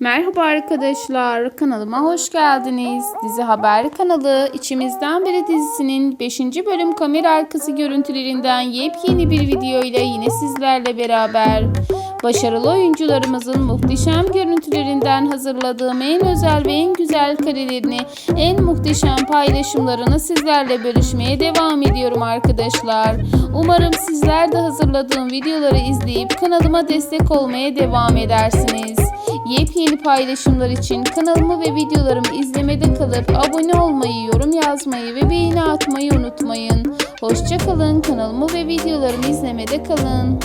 Merhaba arkadaşlar, kanalıma hoş geldiniz. Dizi Haber kanalı İçimizden Biri dizisinin 5. bölüm kamera arkası görüntülerinden yepyeni bir video ile yine sizlerle beraber. Başarılı oyuncularımızın muhteşem görüntülerinden hazırladığım en özel ve en güzel karelerini, en muhteşem paylaşımlarını sizlerle bölüşmeye devam ediyorum arkadaşlar. Umarım sizler de hazırladığım videoları izleyip kanalıma destek olmaya devam edersiniz. Yepyeni paylaşımlar için kanalımı ve videolarımı izlemede kalıp abone olmayı, yorum yazmayı ve beğeni atmayı unutmayın. Hoşçakalın. Kanalımı ve videolarımı izlemede kalın.